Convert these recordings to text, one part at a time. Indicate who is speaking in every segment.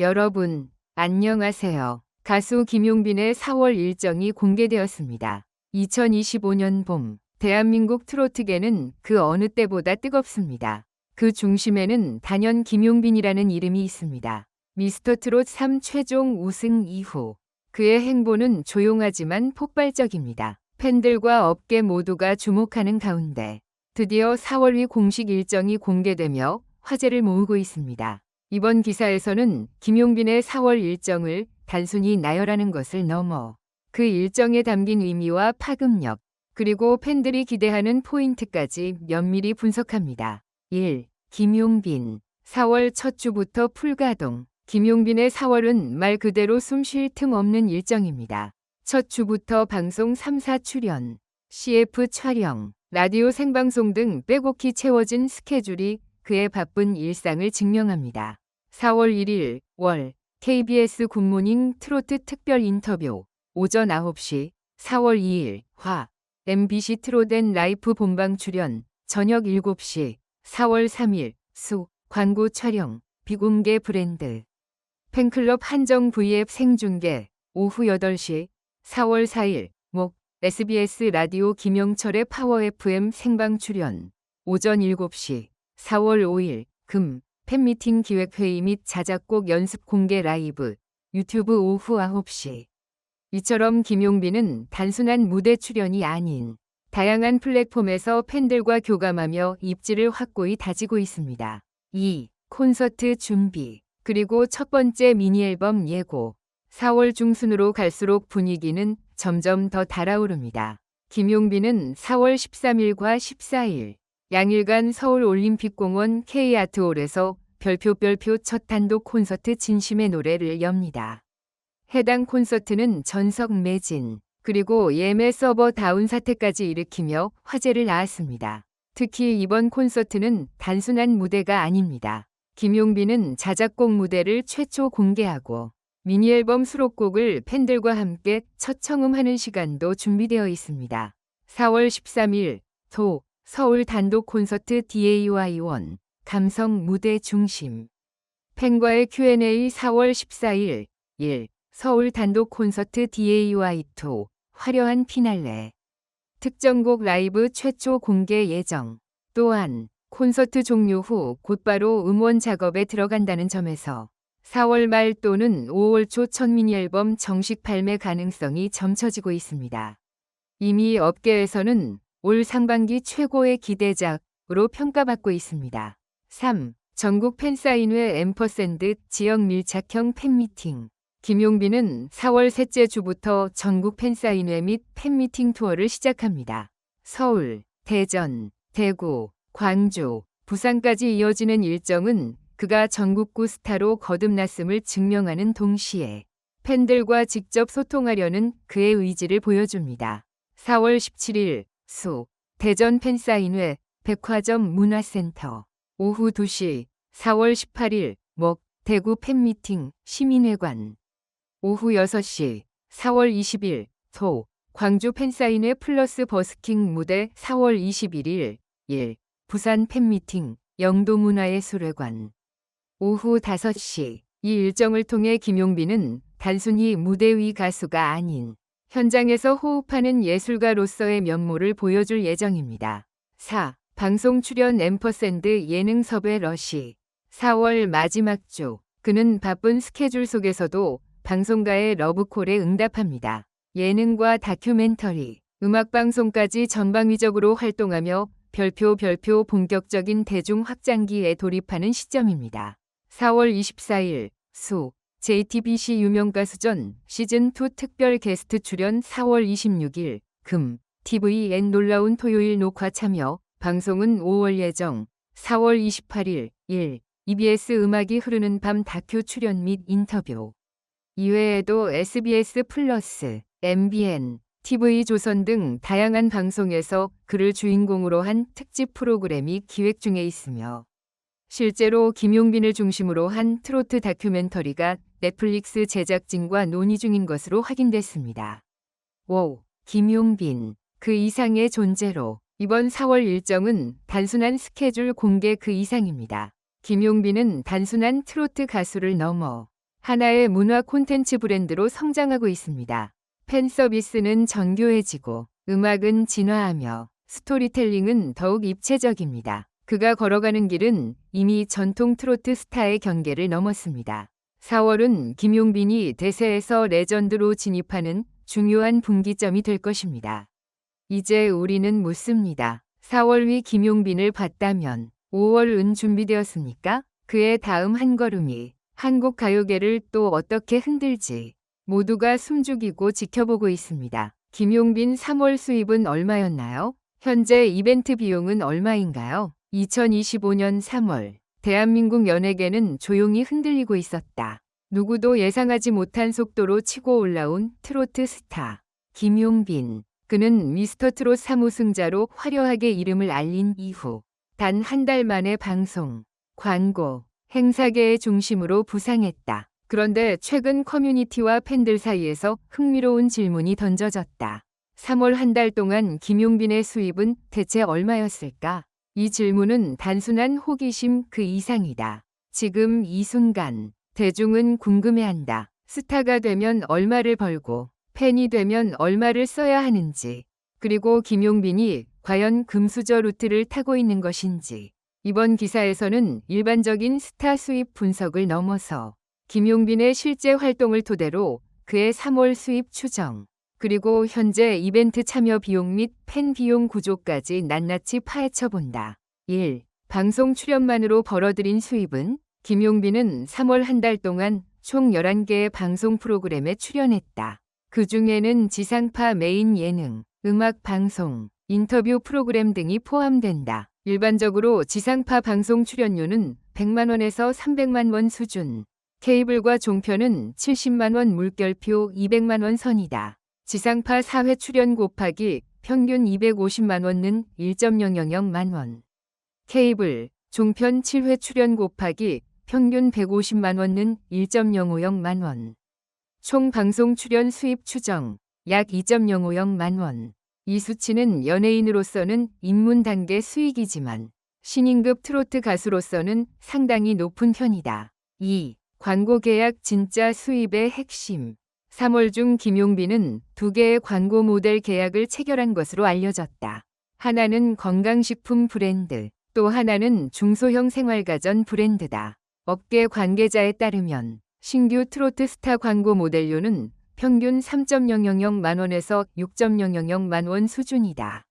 Speaker 1: 여러분, 안녕하세요. 가수 김용빈의 4월 일정이 공개되었습니다. 2025년 봄, 대한민국 트로트계는 그 어느 때보다 뜨겁습니다. 그 중심에는 단연 김용빈이라는 이름이 있습니다. 미스터 트롯 3 최종 우승 이후 그의 행보는 조용하지만 폭발적입니다. 팬들과 업계 모두가 주목하는 가운데 드디어 4월위 공식 일정이 공개되며 화제를 모으고 있습니다. 이번 기사에서는 김용빈의 4월 일정을 단순히 나열하는 것을 넘어 그 일정에 담긴 의미와 파급력, 그리고 팬들이 기대하는 포인트까지 면밀히 분석합니다. 1. 김용빈 4월 첫 주부터 풀가동 김용빈의 4월은 말 그대로 숨 쉴 틈 없는 일정입니다. 첫 주부터 방송 3사 출연, CF 촬영, 라디오 생방송 등 빼곡히 채워진 스케줄이 그의 바쁜 일상을 증명합니다. 4월 1일 월 KBS 굿모닝 트로트 특별 인터뷰. 오전 9시 4월 2일 화 MBC 트로덴 라이프 본방 출연. 저녁 7시 4월 3일 수 광고 촬영. 비공개 브랜드. 팬클럽 한정 V앱 생중계. 오후 8시 4월 4일 목 SBS 라디오 김영철의 파워 FM 생방 출연. 오전 7시 4월 5일 금 팬미팅 기획회의 및 자작곡 연습 공개 라이브 유튜브 오후 9시 이처럼 김용빈은 단순한 무대 출연이 아닌 다양한 플랫폼에서 팬들과 교감하며 입지를 확고히 다지고 있습니다. 2. 콘서트 준비 그리고 첫 번째 미니 앨범 예고 4월 중순으로 갈수록 분위기는 점점 더 달아오릅니다. 김용빈은 4월 13일과 14일 양일간 서울올림픽공원 K아트홀에서 별표 별표 첫 단독 콘서트 진심의 노래를 엽니다. 해당 콘서트는 전석 매진, 그리고 예매 서버 다운 사태까지 일으키며 화제를 낳았습니다. 특히 이번 콘서트는 단순한 무대가 아닙니다. 김용빈은 자작곡 무대를 최초 공개하고 미니 앨범 수록곡을 팬들과 함께 첫 청음하는 시간도 준비되어 있습니다. 4월 13일 도 서울 단독 콘서트 DAY1 감성 무대 중심. 팬과의 Q&A 4월 14일 1 서울 단독 콘서트 DAY2 화려한 피날레. 특정곡 라이브 최초 공개 예정. 또한 콘서트 종료 후 곧바로 음원 작업에 들어간다는 점에서 4월 말 또는 5월 초첫 미니 앨범 정식 발매 가능성이 점쳐지고 있습니다. 이미 업계에서는 올 상반기 최고의 기대작으로 평가받고 있습니다. 3. 전국 팬사인회 앰퍼샌드 지역 밀착형 팬미팅 김용빈은 4월 셋째 주부터 전국 팬사인회 및 팬미팅 투어를 시작합니다. 서울, 대전, 대구, 광주, 부산까지 이어지는 일정은 그가 전국구 스타로 거듭났음을 증명하는 동시에 팬들과 직접 소통하려는 그의 의지를 보여줍니다. 4월 17일 수 대전 팬사인회 백화점 문화센터. 오후 2시 4월 18일 목 대구 팬미팅 시민회관. 오후 6시 4월 20일 소 광주 팬사인회 플러스 버스킹 무대 4월 21일 1 부산 팬미팅 영도문화예술회관. 오후 5시 이 일정을 통해 김용빈은 단순히 무대 위 가수가 아닌 현장에서 호흡하는 예술가로서의 면모를 보여줄 예정입니다. 4. 방송 출연 앰퍼샌드 예능 섭외 러시 4월 마지막 주 그는 바쁜 스케줄 속에서도 방송가의 러브콜에 응답합니다. 예능과 다큐멘터리, 음악방송까지 전방위적으로 활동하며 별표 별표 본격적인 대중 확장기에 돌입하는 시점입니다. 4월 24일 수 JTBC 유명 가수전 시즌2 특별 게스트 출연 4월 26일 금 TVN 놀라운 토요일 녹화 참여 방송은 5월 예정 4월 28일 1 EBS 음악이 흐르는 밤 다큐 출연 및 인터뷰. 이외에도 SBS 플러스, MBN, TV조선 등 다양한 방송에서 그를 주인공으로 한 특집 프로그램이 기획 중에 있으며 실제로 김용빈을 중심으로 한 트로트 다큐멘터리가 넷플릭스 제작진과 논의 중인 것으로 확인됐습니다. 5. 김용빈. 그 이상의 존재로 이번 4월 일정은 단순한 스케줄 공개 그 이상입니다. 김용빈은 단순한 트로트 가수를 넘어 하나의 문화 콘텐츠 브랜드로 성장하고 있습니다. 팬 서비스는 정교해지고 음악은 진화하며 스토리텔링은 더욱 입체적입니다. 그가 걸어가는 길은 이미 전통 트로트 스타의 경계를 넘었습니다. 4월은 김용빈이 대세에서 레전드로 진입하는 중요한 분기점이 될 것입니다. 이제 우리는 묻습니다. 4월 위 김용빈을 봤다면 5월은 준비되었습니까? 그의 다음 한 걸음이 한국 가요계를 또 어떻게 흔들지 모두가 숨죽이고 지켜보고 있습니다. 김용빈 3월 수입은 얼마였나요? 현재 이벤트 비용은 얼마인가요? 2025년 3월 대한민국 연예계는 조용히 흔들리고 있었다. 누구도 예상하지 못한 속도로 치고 올라온 트로트 스타 김용빈. 그는 미스터 트롯 3우승자로 화려하게 이름을 알린 이후 단 한 달 만에 방송, 광고, 행사계의 중심으로 부상했다. 그런데 최근 커뮤니티와 팬들 사이에서 흥미로운 질문이 던져졌다. 3월 한 달 동안 김용빈의 수입은 대체 얼마였을까? 이 질문은 단순한 호기심 그 이상이다. 지금 이 순간 대중은 궁금해한다. 스타가 되면 얼마를 벌고 팬이 되면 얼마를 써야 하는지 그리고 김용빈이 과연 금수저 루트를 타고 있는 것인지 이번 기사에서는 일반적인 스타 수입 분석을 넘어서 김용빈의 실제 활동을 토대로 그의 3월 수입 추정 그리고 현재 이벤트 참여 비용 및 팬 비용 구조까지 낱낱이 파헤쳐 본다. 1. 방송 출연만으로 벌어들인 수입은 김용빈은 3월 한 달 동안 총 11개의 방송 프로그램에 출연했다. 그 중에는 지상파 메인 예능, 음악 방송, 인터뷰 프로그램 등이 포함된다. 일반적으로 지상파 방송 출연료는 100만 원에서 300만 원 수준, 케이블과 종편은 70만 원 물결표 200만 원 선이다. 지상파 4회 출연 곱하기 평균 250만 원은 1.000만 원. 케이블, 종편 7회 출연 곱하기 평균 150만 원은 1.050만 원. 총 방송 출연 수입 추정 약 2.050만 원. 이 수치는 연예인으로서는 입문 단계 수익이지만 신인급 트로트 가수로서는 상당히 높은 편이다. 2. 광고 계약 진짜 수입의 핵심. 3월 중 김용빈은 두 개의 광고 모델 계약을 체결한 것으로 알려졌다. 하나는 건강식품 브랜드, 또 하나는 중소형 생활가전 브랜드다. 업계 관계자에 따르면 신규 트로트 스타 광고 모델료는 평균 3.000만 원에서 6.000만 원 수준이다.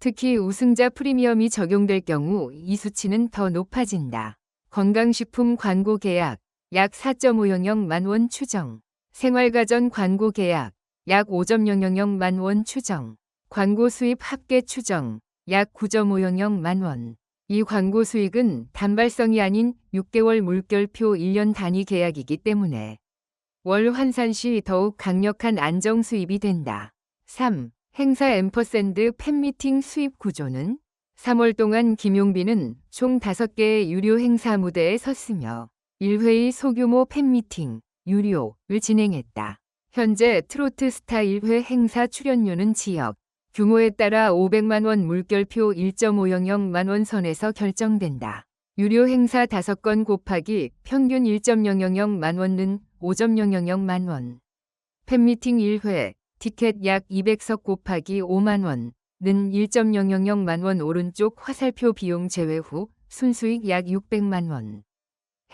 Speaker 1: 특히 우승자 프리미엄이 적용될 경우 이 수치는 더 높아진다. 건강식품 광고 계약 약 4.500만 원 추정. 생활가전 광고 계약 약 5.000만 원 추정. 광고 수입 합계 추정 약 9.500만 원. 이 광고 수익은 단발성이 아닌 6개월 물결표 1년 단위 계약이기 때문에 월 환산 시 더욱 강력한 안정 수입이 된다. 3. 행사 앰퍼샌드 팬미팅 수입 구조는 3월 동안 김용빈은 총 5개의 유료 행사 무대에 섰으며 1회의 소규모 팬미팅, 유료를 진행했다. 현재 트로트 스타 1회 행사 출연료는 지역, 규모에 따라 500만 원 물결표 1.500만 원 선에서 결정된다. 유료 행사 5건 곱하기 평균 1.000만 원은 5.000만 원. 팬미팅 1회 티켓 약 200석 곱하기 5만 원는 1.000만 원 오른쪽 화살표 비용 제외 후 순수익 약 600만 원.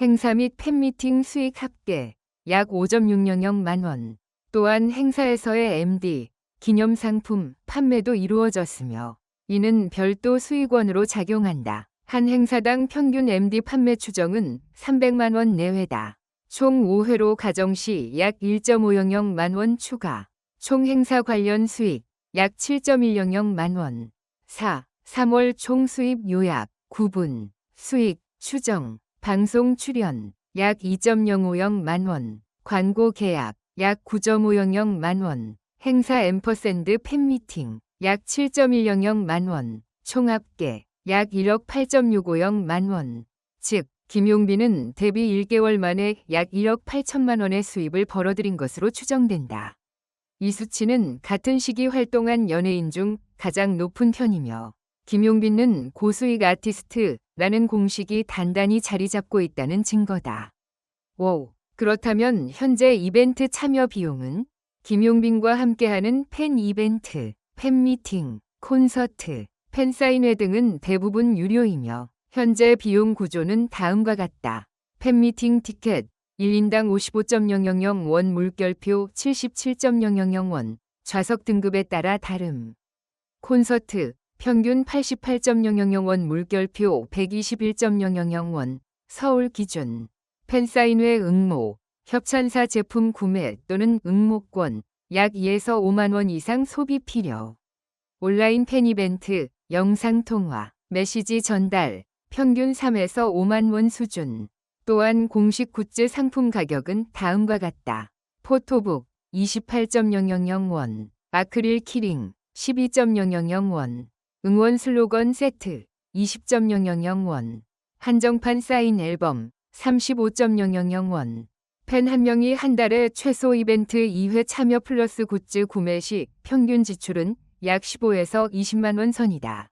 Speaker 1: 행사 및 팬미팅 수익 합계 약 5.600만 원. 또한 행사에서의 MD, 기념상품 판매도 이루어졌으며 이는 별도 수익원으로 작용한다. 한 행사당 평균 MD 판매 추정은 300만 원 내외다. 총 5회로 가정 시 약 1.500만 원 추가. 총 행사 관련 수익 약 7.100만 원. 4. 3월 총 수입 요약 9분. 수익 추정. 방송 출연 약 2.050 만 원. 광고 계약 약 9.500 만 원. 행사 앰퍼샌드 팬미팅 약 7.100 만 원, 총합계 약 1억 8.650 만 원. 즉, 김용빈은 데뷔 1개월 만에 약 1억 8천만 원의 수입을 벌어들인 것으로 추정된다. 이 수치는 같은 시기 활동한 연예인 중 가장 높은 편이며 김용빈은 고수익 아티스트 라는 공식이 단단히 자리 잡고 있다는 증거다. 5. 그렇다면 현재 이벤트 참여 비용은 김용빈과 함께하는 팬 이벤트, 팬미팅, 콘서트, 팬사인회 등은 대부분 유료이며 현재 비용 구조는 다음과 같다. 팬미팅 티켓 1인당 55.000원 물결표 77.000원 좌석 등급에 따라 다름. 콘서트 평균 88.000원 물결표 121.000원. 서울 기준. 팬사인회 응모 협찬사 제품 구매 또는 응모권 약 2에서 5만 원 이상 소비 필요. 온라인 팬 이벤트 영상 통화 메시지 전달 평균 3에서 5만 원 수준. 또한 공식 굿즈 상품 가격은 다음과 같다. 포토북 28.000원, 아크릴 키링 12.000원, 응원 슬로건 세트 20.000원, 한정판 사인 앨범 35.000원, 팬 한 명이 한 달에 최소 이벤트 2회 참여 플러스 굿즈 구매 시 평균 지출은 약 15에서 20만 원 선이다.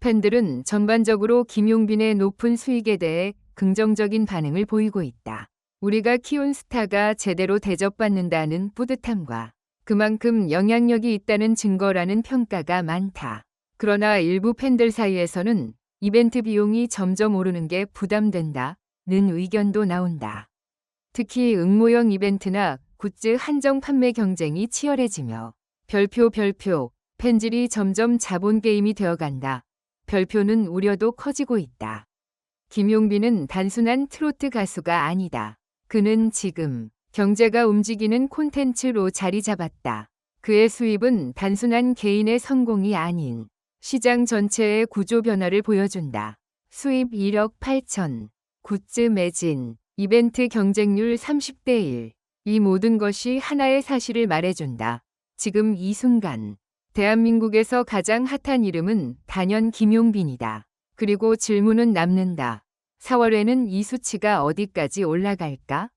Speaker 1: 팬들은 전반적으로 김용빈의 높은 수익에 대해 긍정적인 반응을 보이고 있다. 우리가 키운 스타가 제대로 대접받는다는 뿌듯함과 그만큼 영향력이 있다는 증거라는 평가가 많다. 그러나 일부 팬들 사이에서는 이벤트 비용이 점점 오르는 게 부담된다 는 의견도 나온다. 특히 응모형 이벤트나 굿즈 한정 판매 경쟁이 치열해지며 별표 별표 팬질이 점점 자본 게임이 되어간다. 별표는 우려도 커지고 있다. 김용빈은 단순한 트로트 가수가 아니다. 그는 지금 경제가 움직이는 콘텐츠로 자리 잡았다. 그의 수입은 단순한 개인의 성공이 아닌 시장 전체의 구조 변화를 보여준다. 수입 1억 8천, 굿즈 매진, 이벤트 경쟁률 30대 1. 이 모든 것이 하나의 사실을 말해준다. 지금 이 순간 대한민국에서 가장 핫한 이름은 단연 김용빈이다. 그리고 질문은 남는다. 4월에는 이 수치가 어디까지 올라갈까?